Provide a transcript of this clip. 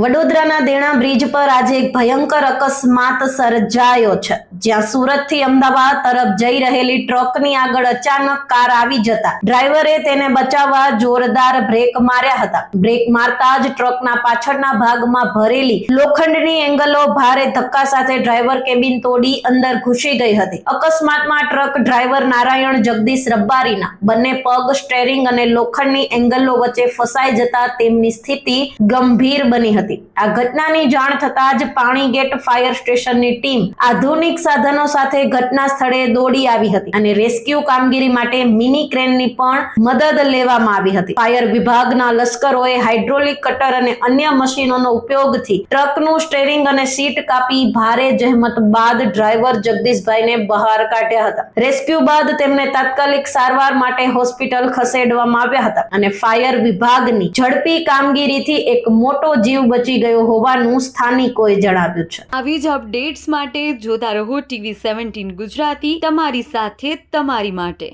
વડોદરાના દેણા બ્રિજ પર આજે એક ભયંકર અકસ્માત સર્જાયો છે. જ્યાં સુરતથી અમદાવાદ તરફ જઈ રહેલી ટ્રકની આગળ અચાનક કાર આવી જતા ડ્રાઈવરે તેને બચાવવા જોરદાર બ્રેક માર્યા હતા. બ્રેક મારતા જ ટ્રકના પાછળના ભાગમાં ભરેલી લોખંડની એંગલો ભારે ધક્કા સાથે ડ્રાઈવર કેબિન તોડી અંદર ઘૂસી ગઈ હતી. અકસ્માતમાં ટ્રક ડ્રાઈવર નારાયણ જગદીશ રબ્બારીના બંને પગ, સ્ટેરિંગ અને લોખંડની એંગલો વચ્ચે ફસાઈ જતા તેમની સ્થિતિ ગંભીર બની હતી. આ ઘટનાની જાણ થતાં જ પાણીગેટ ફાયર સ્ટેશનની ટીમ આધુનિક સાધનો સાથે ઘટના સ્થળે દોડી આવી હતી અને રેસ્ક્યુ કામગીરી માટે મિની ક્રેનની પણ મદદ લેવામાં આવી હતી. ફાયર વિભાગના લશ્કરોએ હાઇડ્રોલિક કટર અને અન્ય મશીનોનો ઉપયોગથી ટ્રકનું સ્ટેરિંગ અને સીટ કાપી ભારે જહેમત બાદ ડ્રાઈવર જગદીશભાઈને બહાર કાઢ્યા હતા. રેસ્ક્યુ બાદ તેમને તાત્કાલિક સારવાર માટે હોસ્પિટલ ખસેડવામાં આવ્યા હતા અને ફાયર વિભાગની ઝડપી કામગીરીથી એક મોટો જીવ બચી ગયો હોવાનું સ્થાનિકોએ જણાવ્યું છે. આવી જ અપડેટ્સ માટે જોતા રહો ટીવી સેવન્ટીન ગુજરાતી, તમારી સાથે, તમારી માટે.